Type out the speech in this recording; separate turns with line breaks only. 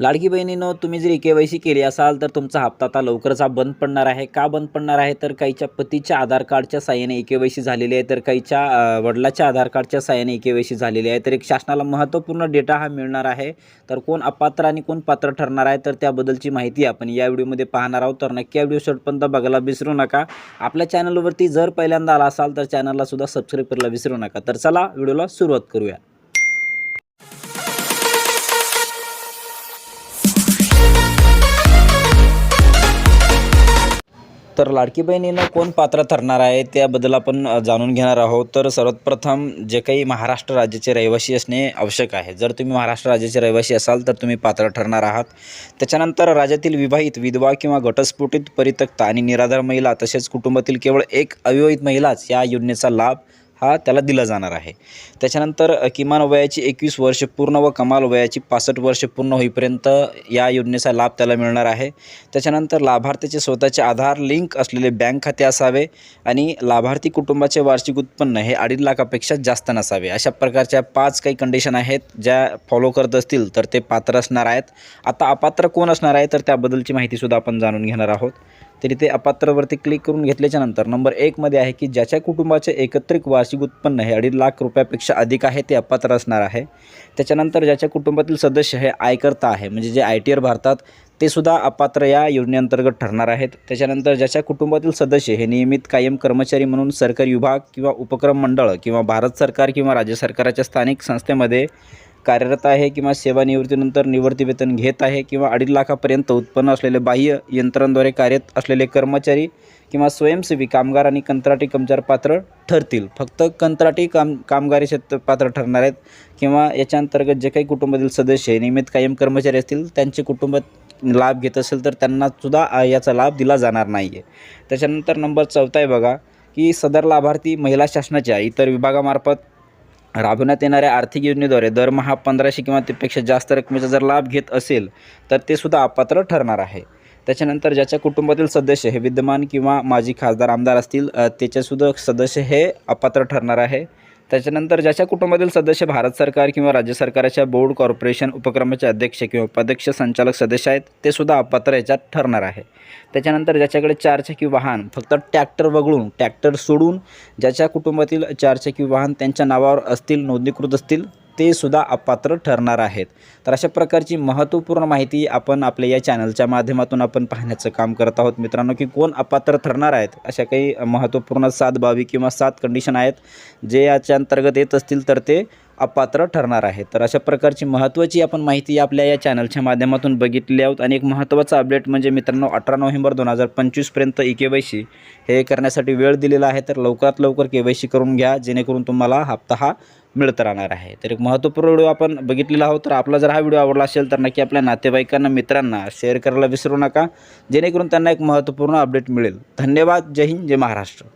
लाडकी बहिणीनं तुम्ही जर के Y C केली असाल तर तुमचा हप्ता आता लवकरच हा बंद पडणार आहे. का बंद पडणार आहे? तर काहीच्या पतीच्या आधार कार्डच्या साह्याने के वाय सी झालेली आहे. तर काहीच्या वडिलाच्या आधार कार्डच्या साह्याने के वाय सी झालेली आहे. तर एक शासनाला महत्त्वपूर्ण डेटा हा मिळणार आहे. तर कोण अपात्र आणि कोण पात्र ठरणार आहे? तर त्याबद्दलची माहिती आपण या व्हिडिओमध्ये पाहणार आहोत. तर नक्की या व्हिडिओ शेवटपर्यंत बघायला विसरू नका. आपल्या चॅनलवरती जर पहिल्यांदा आला असाल तर चॅनलला सुद्धा सबस्क्राईब करायला विसरू नका. तर चला व्हिडिओला सुरुवात करूया. तर लाडकी बहिणीनं कोण पात्र ठरणार आहे त्याबद्दल आपण जाणून घेणार आहोत. तर सर्वात प्रथम जे काही महाराष्ट्र राज्याचे रहिवासी असणे आवश्यक आहे. जर तुम्ही महाराष्ट्र राज्याचे रहिवासी असाल तर तुम्ही पात्र ठरणार आहात. त्याच्यानंतर राज्यातील विवाहित विधवा किंवा घटस्फोटित परित्यक्ता आणि निराधार महिला तसेच कुटुंबातील केवळ एक अविवाहित महिलाच या योजनेचा लाभ हा त्याला दिला जाणार आहे. त्याच्यानंतर किमान वयाची एकवीस वर्ष पूर्ण व कमाल वयाची पासष्ट वर्ष पूर्ण होईपर्यंत या योजनेचा लाभ त्याला मिळणार आहे. त्याच्यानंतर लाभार्थीचे स्वतःचे आधार लिंक असलेले बँक खाते असावे आणि लाभार्थी कुटुंबाचे वार्षिक उत्पन्न हे अडीच लाखापेक्षा जास्त नसावे. अशा प्रकारच्या पाच काही कंडिशन आहेत ज्या फॉलो करत असतील तर ते पात्र असणार आहेत. आता अपात्र कोण असणार आहे? तर त्याबद्दलची माहितीसुद्धा आपण जाणून घेणार आहोत. तर इथे अपात्रवरती क्लिक करून घेतल्याच्या नंतर नंबर एकमध्ये आहे की ज्याच्या कुटुंबाचे एकत्रित वार्षिक उत्पन्न हे अडीच लाख रुपयापेक्षा अधिक आहे ते अपात्र असणार आहे. त्याच्यानंतर ज्याच्या कुटुंबातील सदस्य हे आयकर्ता आहे म्हणजे जे आय टी आर भरतात ते सुद्धा अपात्र या योजनेअंतर्गत ठरणार आहेत. त्याच्यानंतर ज्याच्या कुटुंबातील सदस्य हे नियमित कायम कर्मचारी म्हणून सरकारी विभाग किंवा उपक्रम मंडळ किंवा भारत सरकार किंवा राज्य सरकाराच्या स्थानिक संस्थेमध्ये कार्यरत आहे किंवा सेवानिवृत्तीनंतर निवृत्ती वेतन घेत आहे किंवा अडीच लाखापर्यंत उत्पन्न असलेले बाह्य यंत्रांद्वारे कार्यरत असलेले कर्मचारी किंवा स्वयंसेवी कामगार आणि कंत्राटी कामगार पात्र ठरतील. फक्त कंत्राटी काम कामगारी शेत पात्र ठरणार आहेत किंवा याच्या अंतर्गत जे काही कुटुंबातील सदस्य नियमित कायम कर्मचारी असतील त्यांचे कुटुंबात लाभ घेत असेल तर त्यांनासुद्धा याचा लाभ दिला जाणार नाही आहे त्याच्यानंतर नंबर चौथा आहे बघा की सदर लाभार्थी महिला शासनाच्या इतर विभागामार्फत राबवण्यात येणाऱ्या आर्थिक योजनेद्वारे दरमहा पंधराशे किंवा त्यापेक्षा जास्त रकमेचा जर लाभ घेत असेल तर ते सुद्धा अपात्र ठरणार आहे. त्याच्यानंतर ज्याच्या कुटुंबातील सदस्य हे विद्यमान किंवा माजी खासदार आमदार असतील त्याचेसुद्धा सदस्य हे अपात्र ठरणार आहे. त्याच्यानंतर ज्याच्या कुटुंबातील सदस्य भारत सरकार किंवा राज्य सरकारच्या बोर्ड कॉर्पोरेशन उपक्रमाचे अध्यक्ष किंवा उपाध्यक्ष संचालक सदस्य आहेत ते सुद्धा अपात्र याच्यात ठरणार आहे. त्याच्यानंतर ज्याच्याकडे चारचाकी वाहन फक्त ट्रॅक्टर वगळून ट्रॅक्टर सोडून ज्याच्या कुटुंबातील चारचाकी वाहन त्यांच्या नावावर असतील नोंदणीकृत असतील ते सुद्धा अपात्र ठरणार आहेत. तर अशा प्रकारची महत्त्वपूर्ण माहिती आपण आपल्या या चॅनलच्या माध्यमातून आपण पाहण्याचं काम करत आहोत. मित्रांनो की कोण अपात्र ठरणार आहेत अशा काही महत्त्वपूर्ण सात बाबी किंवा सात कंडिशन आहेत जे याच्या अंतर्गत येत असतील तर ते अपात्र ठरणार आहे. तर अशा प्रकारची महत्त्वाची आपण माहिती आपल्या या चॅनलच्या माध्यमातून बघितली आहोत. आणि एक महत्त्वाचा अपडेट म्हणजे मित्रांनो अठरा नोव्हेंबर दोन हजार पंचवीसपर्यंत ई के वाय सी हे करण्यासाठी वेळ दिलेला आहे. तर लवकरात लवकर के वाय सी करून घ्या जेणेकरून तुम्हाला हप्ता हा मिळत राहणार आहे. तर एक महत्त्वपूर्ण व्हिडिओ आपण बघितलेला आहोत. तर आपला जर हा व्हिडिओ आवडला असेल तर नक्की आपल्या नातेवाईकांना मित्रांना शेअर करायला विसरू नका. जेणेकरून त्यांना एक महत्त्वपूर्ण अपडेट मिळेल. धन्यवाद. जय हिंद. जय महाराष्ट्र.